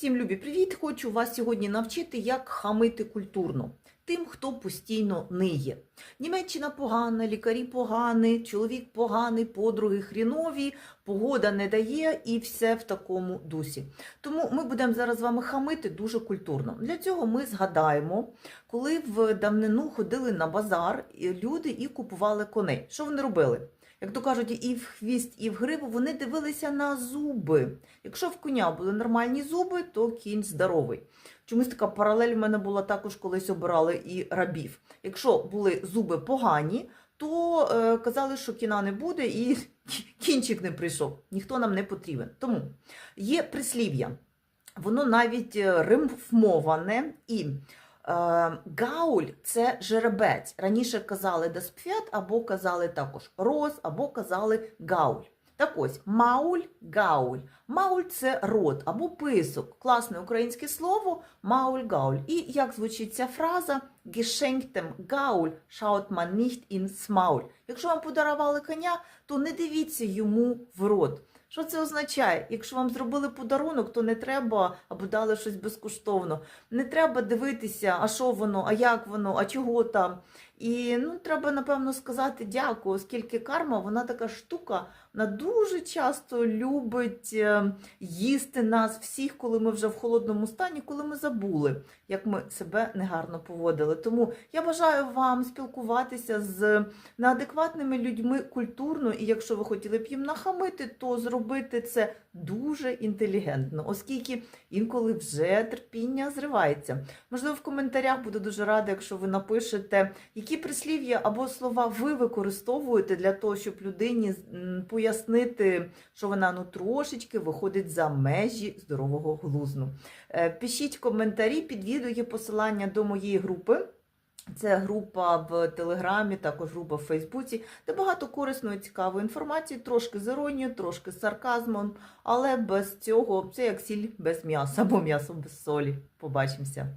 Всім любі привіт! Хочу вас сьогодні навчити, як хамити культурно тим, хто постійно ниє. Німеччина погана, лікарі погані, чоловік поганий, подруги хрінові, погода не дає і все в такому дусі. Тому ми будемо зараз з вами хамити дуже культурно. Для цього ми згадаємо, коли в давнину ходили на базар люди і купували коней. Що вони робили? Як то кажуть, і в хвіст, і в гриву вони дивилися на зуби. Якщо в коня були нормальні зуби, то кінь здоровий. Чомусь така паралель в мене була також колись обирали і рабів. Якщо були зуби погані, то е, казали, що кіна не буде, і кінчик не прийшов. Ніхто нам не потрібен. Тому є прислів'я, воно навіть е, римфмоване і. Е, Гауль це жеребець. Раніше казали деспфет, або казали також роз, або казали гауль. Так ось, мауль, гауль. Мауль це рот або писок. Класне українське слово мауль, гауль. І як звучить ця фраза? Geschenktem Gaul schaut man nicht ins Maul. Якщо вам подарували коня, то не дивіться йому в рот. Що це означає? Якщо вам зробили подарунок, то не треба або дали щось безкоштовно. Не треба дивитися, а що воно, а як воно, а чого там. І ну, треба, напевно, сказати дякую, оскільки карма вона така штука, вона дуже часто любить е, їсти нас всіх, коли ми вже в холодному стані, коли ми забули, як ми себе негарно поводили. Тому я бажаю вам спілкуватися з неадекватними людьми культурно, і якщо ви хотіли б їм нахамити, то зробити це дуже інтелігентно, оскільки інколи вже терпіння зривається. Можливо, в коментарях буду дуже рада, якщо ви напишете, які прислів'я або слова ви використовуєте для того, щоб людині пояснити, що вона ну трошечки виходить за межі здорового глузну. Е, Пишіть коментарі, під відео є посилання до моєї групи. Це група в Телеграмі, також група в Фейсбуці, де багато корисної цікавої інформації, трошки з іронією, трошки з сарказмом, але без цього це як сіль без м'яса або м'ясо без солі. Побачимося.